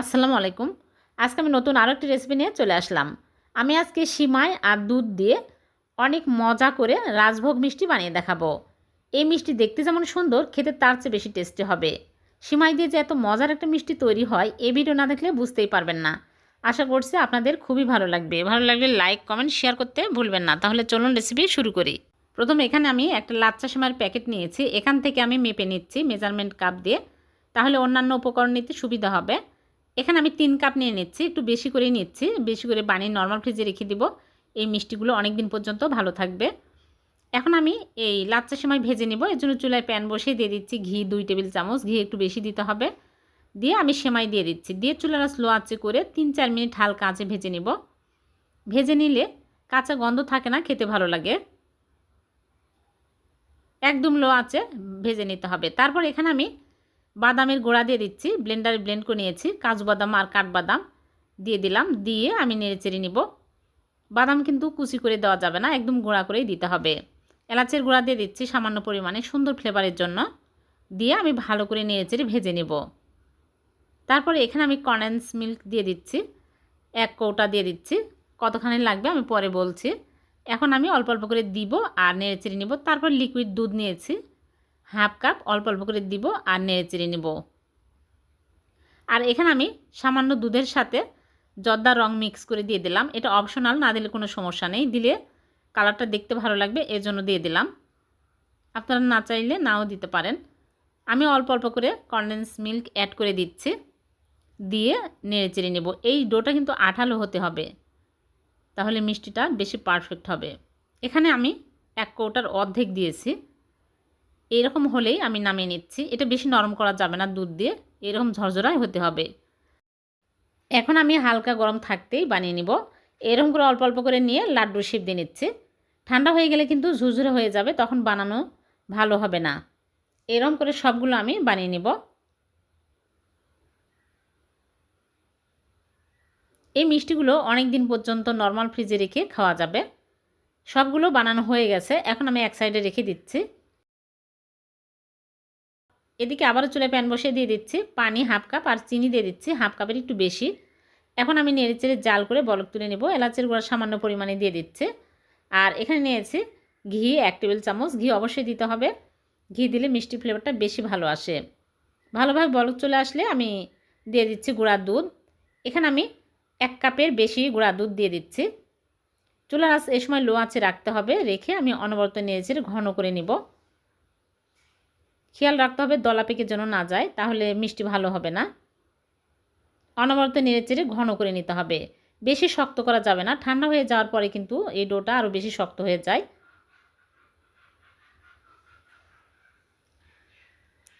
আসসালামু আলাইকুম। আজকে আমি নতুন আরও একটি রেসিপি নিয়ে চলে আসলাম। আমি আজকে সিমাই আর দুধ দিয়ে অনেক মজা করে রাজভোগ মিষ্টি বানিয়ে দেখাবো। এই মিষ্টি দেখতে যেমন সুন্দর, খেতে তার চেয়ে বেশি টেস্টি হবে। সিমাই দিয়ে যে এত মজার একটা মিষ্টি তৈরি হয়, এই ভিডিও না দেখলে বুঝতেই পারবেন না। আশা করছি আপনাদের খুবই ভালো লাগবে। ভালো লাগলে লাইক কমেন্ট শেয়ার করতে ভুলবেন না। তাহলে চলুন রেসিপি শুরু করি। প্রথমে এখানে আমি একটা লাচ্চা সিমাইয়ের প্যাকেট নিয়েছি। এখান থেকে আমি মেপে নিচ্ছি মেজারমেন্ট কাপ দিয়ে। তাহলে অন্যান্য উপকরণ নিতে সুবিধা হবে। এখানে আমি তিন কাপ নিয়ে নিচ্ছি, একটু বেশি করেই নিচ্ছি, বেশি করে বানিয়ে নর্মাল ফ্রিজে রেখে দিব। এই মিষ্টিগুলো অনেক দিন পর্যন্ত ভালো থাকবে। এখন আমি এই লাচ্চার সময় ভেজে নিব, এর জন্য চুলায় প্যান বসিয়ে দিয়ে দিচ্ছি ঘি দুই টেবিল চামচ, ঘি একটু বেশি দিতে হবে। দিয়ে আমি সেমাই দিয়ে দিচ্ছি, দিয়ে চুলাটা স্লো আঁচে করে তিন চার মিনিট হালকা আঁচে ভেজে নিব। ভেজে নিলে কাঁচা গন্ধ থাকে না, খেতে ভালো লাগে। একদম লো আঁচে ভেজে নিতে হবে। তারপর এখানে আমি বাদামের গোড়া দিয়ে দিচ্ছি ব্লেন্ডারে ব্লেন্ড করে নিয়েছি, কাজু বাদাম আর কাঠবাদাম দিয়ে দিলাম, দিয়ে আমি নেড়ে চেড়ে নিব। বাদাম কিন্তু কুচি করে দেওয়া যাবে না, একদম গুঁড়া করেই দিতে হবে। এলাচের গুঁড়া দিয়ে দিচ্ছি সামান্য পরিমাণে, সুন্দর ফ্লেভারের জন্য। দিয়ে আমি ভালো করে নেড়ে চেড়ে ভেজে নেব। তারপরে এখানে আমি কন্ডেন্স মিল্ক দিয়ে দিচ্ছি, এক কৌটা দিয়ে দিচ্ছি, কতখানি লাগবে আমি পরে বলছি। এখন আমি অল্প অল্প করে দিব আর নেড়ে চেড়ে নিব, তারপর লিকুইড দুধ নিয়েছি। হাফ কাপ অল্প অল্প করে দিব আর নেড়ে চেড়ে নেব। আর এখানে আমি সামান্য দুধের সাথে জর্দা রং মিক্স করে দিয়ে দিলাম। এটা অপশনাল, না দিলে কোনো সমস্যা নেই। দিলে কালারটা দেখতে ভালো লাগবে এর জন্য দিয়ে দিলাম। আপনারা না চাইলে নাও দিতে পারেন। আমি অল্প অল্প করে কন্ডেন্স মিল্ক অ্যাড করে দিচ্ছি। দিয়ে নেড়ে চেড়ে নেব। এই ডোটা কিন্তু আঠালো হতে হবে। তাহলে মিষ্টিটা বেশি পারফেক্ট হবে। এখানে আমি এক কৌটার অর্ধেক দিয়েছি। এরকম হলেই আমি নামিয়ে নিচ্ছি। এটা বেশি নরম করা যাবে না দুধ দিয়ে, এরকম ঝরঝরাই হতে হবে। এখন আমি হালকা গরম থাকতেই বানিয়ে নিব। এরকম করে অল্প অল্প করে নিয়ে লাড্ডু শেপ দিয়ে নিচ্ছি। ঠান্ডা হয়ে গেলে কিন্তু ঝুরঝুরে হয়ে যাবে, তখন বানানো ভালো হবে না। এরকম করে সবগুলো আমি বানিয়ে নিব। এই মিষ্টিগুলো অনেক দিন পর্যন্ত নর্মাল ফ্রিজে রেখে খাওয়া যাবে। সবগুলো বানানো হয়ে গেছে, এখন আমি এক সাইডে রেখে দিচ্ছি। এদিকে আবারও চুলে প্যান বসিয়ে দিয়ে দিচ্ছি পানি হাফ কাপ আর চিনি দিয়ে দিচ্ছি হাফ কাপের একটু বেশি। এখন আমি নেড়ে চেড়ে জাল করে বলক তুলে নেব। এলাচের গুঁড়া সামান্য পরিমাণে দিয়ে দিচ্ছে। আর এখানে নিয়েছি ঘি, এক টেবিল চামচ। ঘি অবশ্যই দিতে হবে। ঘি দিলে মিষ্টি ফ্লেভারটা বেশি ভালো আসে। ভালোভাবে বলক চলে আসলে আমি দিয়ে দিচ্ছি গুঁড়ার দুধ। এখানে আমি এক কাপের বেশি গুঁড়া দুধ দিয়ে দিচ্ছি। চুলার আঁচ এ সময় লো আঁচে রাখতে হবে। রেখে আমি অনবরত নিয়েছি ঘন করে নিব। খেয়াল রাখতে হবে দলা পেকে যেন না যায়, তাহলে মিষ্টি ভালো হবে না। অনবরত নেড়ে চেড়ে ঘন করে নিতে হবে। বেশি শক্ত করা যাবে না, ঠান্ডা হয়ে যাওয়ার পরে কিন্তু এই ডোটা আরও বেশি শক্ত হয়ে যায়।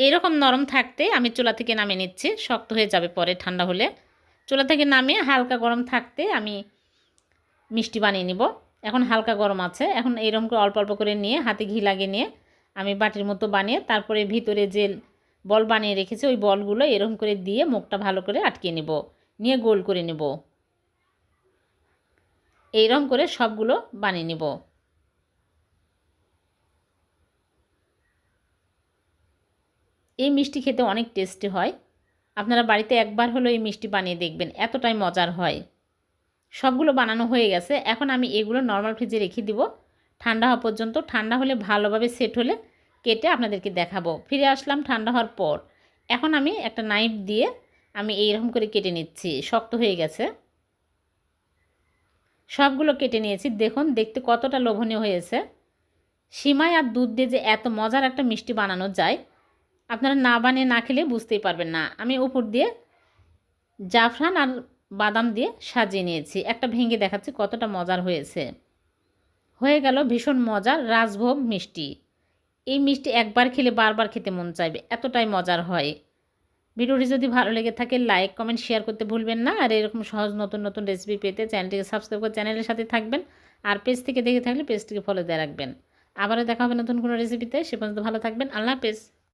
এরকম নরম থাকতে আমি চুলা থেকে নামিয়ে নিচ্ছি, শক্ত হয়ে যাবে পরে ঠান্ডা হলে। চুলা থেকে নামিয়ে হালকা গরম থাকতে আমি মিষ্টি বানিয়ে নিব। এখন হালকা গরম আছে, এখন এইরকম করে অল্প অল্প করে নিয়ে, হাতে ঘি লাগিয়ে নিয়ে আমি বাটির মতো বানিয়ে তারপরে ভিতরে যে বল বানিয়ে রেখেছি, ওই বলগুলো এরকম করে দিয়ে মুখটা ভালো করে আটকে নেব, নিয়ে গোল করে নেব। এইরকম করে সবগুলো বানিয়ে নেব। এই মিষ্টি খেতে অনেক টেস্টি হয়। আপনারা বাড়িতে একবার হলো এই মিষ্টি বানিয়ে দেখবেন, এতটাই মজার হয়। সবগুলো বানানো হয়ে গেছে, এখন আমি এগুলো নর্মাল ফ্রিজে রেখে দিব। ঠান্ডা হওয়া পর্যন্ত, ঠান্ডা হলে ভালোভাবে সেট হলে কেটে আপনাদেরকে দেখাবো। ফিরে আসলাম ঠান্ডা হওয়ার পর। এখন আমি একটা নাইফ দিয়ে আমি এইরকম করে কেটে নিচ্ছি। শক্ত হয়ে গেছে। সবগুলো কেটে নিয়েছি। দেখুন, দেখতে কতটা লোভনীয় হয়েছে। সিমাই আর দুধ দিয়ে যে এত মজার একটা মিষ্টি বানানো যায়, আপনারা না বানিয়ে না খেলে বুঝতেই পারবেন না। আমি উপর দিয়ে জাফরান আর বাদাম দিয়ে সাজিয়ে নিয়েছি। একটা ভেঙে দেখাচ্ছি কতটা মজার হয়েছে। হয়ে গেল ভীষণ মজার রাজভোগ, মিষ্টি। এই মিষ্টি একবার খেলে বারবার খেতে মন চাইবে, এতটাই মজার হয়। ভিডিওটি যদি ভালো লেগে থাকে লাইক কমেন্ট শেয়ার করতে ভুলবেন না। আর এরকম সহজ নতুন নতুন রেসিপি পেতে চ্যানেলটিকে সাবস্ক্রাইব করে চ্যানেলের সাথে থাকবেন। আর পেজ থেকে দেখে থাকলে পেজটিকে ফলো দিয়ে রাখবেন। আবারও দেখা হবে নতুন কোনো রেসিপিতে সে পর্যন্ত ভালো থাকবেন। আল্লাহ হাফেজ।